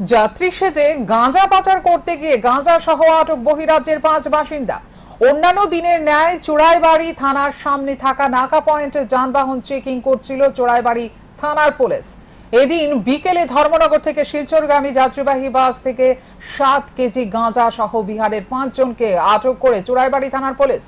যাত্রী সেজে গাঁজা পাচার করতে গিয়ে গাঁজা সহ আটক বহিরাজ্যের পাঁচ বাসিন্দা। অন্যান্য দিনের ন্যায় চোরাইবাড়ি থানার সামনে থাকা নাকা পয়েন্টে যানবাহন চেকিং করছিল চোরাইবাড়ি থানার পুলিশ। এদিন বিকেলে ধর্মনগর থেকে শিলচরগামী যাত্রীবাহী বাস থেকে সাত কেজি গাঁজা সহ বিহারের পাঁচজনকে আটক করে চোরাইবাড়ি থানার পুলিশ।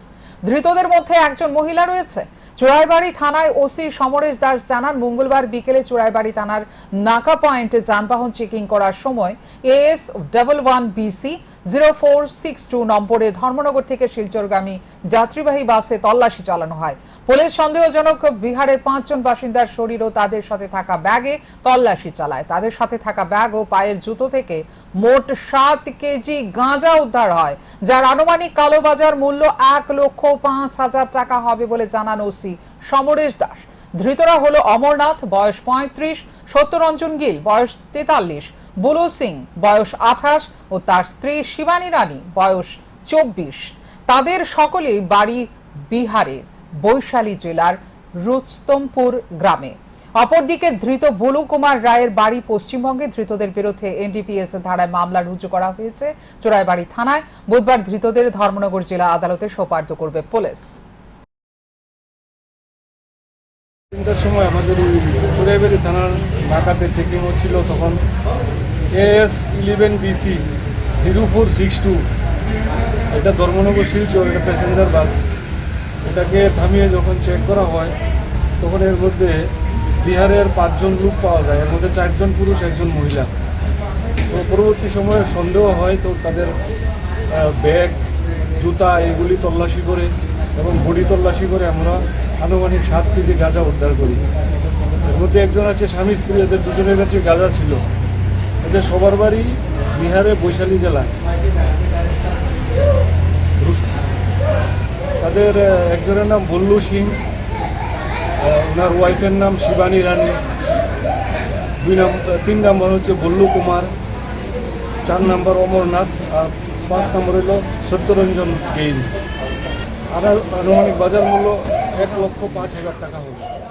ধৃতদের মধ্যে একজন মহিলা রয়েছে। চোরাইবাড়ি থানায় ওসি সমরেশ দাস জানান, মঙ্গলবার বিকেলে চোরাইবাড়ি থানার নাকা পয়েন্টে যানবাহন চেকিং করার সময় A S double one B C zero four six two নম্বরে ধর্মনগর থেকে শিলচরগামী যাত্রীবাহী বাসে তল্লাশি চালানো হয়। পুলিশ সন্দেহজনক বিহারের পাঁচজন বাসিন্দার শরীর ও তাদের সাথে থাকা ব্যাগে তল্লাশি চালায়। তাদের সাথে থাকা ব্যাগ ও পায়ের জুতো থেকে মোট সাত কেজি গাঁজা উদ্ধার হয়, যার আনুমানিক কালোবাজার মূল্য এক লক্ষ পাঁচ হাজার টাকা হবে বলে জানান ওসি সমরেশ দাস। ধৃতরা হলো অমরনাথ, বয়স পঁয়ত্রিশ, সত্যরঞ্জন গিল, বয়স তেতাল্লিশ বুলু সিং, বয়স আঠাশ, ও তার স্ত্রী শিবানী রানী, বয়স চব্বিশ। তাদের সকলেই বাড়ি বিহারের বৈশালী জেলার রুস্তমপুর গ্রামে। অপরদিকে ধৃত বুলু কুমার রায়ের বাড়ি পশ্চিমবঙ্গে, ধৃতদের বিরুদ্ধে এনডিপিএস ধারায় মামলা রুজু করা হয়েছে। চোরাইবাড়ি থানায় বুধবার ধৃতদের ধর্মনগর জেলা আদালতে সোপার্দ করবে পুলিশ। তিনটার সময় আমাদের চুরাইবাড়ি থানার নাকাতে চেকিং হচ্ছিল তখন A S eleven B C zero four six two এটা ধর্মনগর শিলচর এটা প্যাসেঞ্জার বাস এটাকে থামিয়ে যখন চেক করা হয়, তখন এর মধ্যে বিহারের পাঁচজন লোক পাওয়া যায়। এর মধ্যে চারজন পুরুষ, একজন মহিলা। তো পরবর্তী সময়ে সন্দেহ হয় তো তাদের ব্যাগ, জুতা, এগুলি তল্লাশি করে এবং বডি তল্লাশি করে আমরা আনুমানিক সাত কেজি গাঁজা উদ্ধার করি। এর মধ্যে একজন আছে স্বামী স্ত্রী, এদের দুজনের কাছে গাঁজা ছিল। এদের সবার বাড়ি বিহারে বৈশালী রুস- তাদের একজনের নাম বল্লু সিং ওনার ওয়াইফের নাম শিবানী রানী। দুই নম্বর তিন নম্বর হচ্ছে বল্লু কুমার, চার নম্বর অমরনাথ, আর পাঁচ নম্বর হলো সত্যরঞ্জন গেইল আর আনুমানিক বাজার মূল্য এক লক্ষ পাঁচ হাজার টাকা হবে।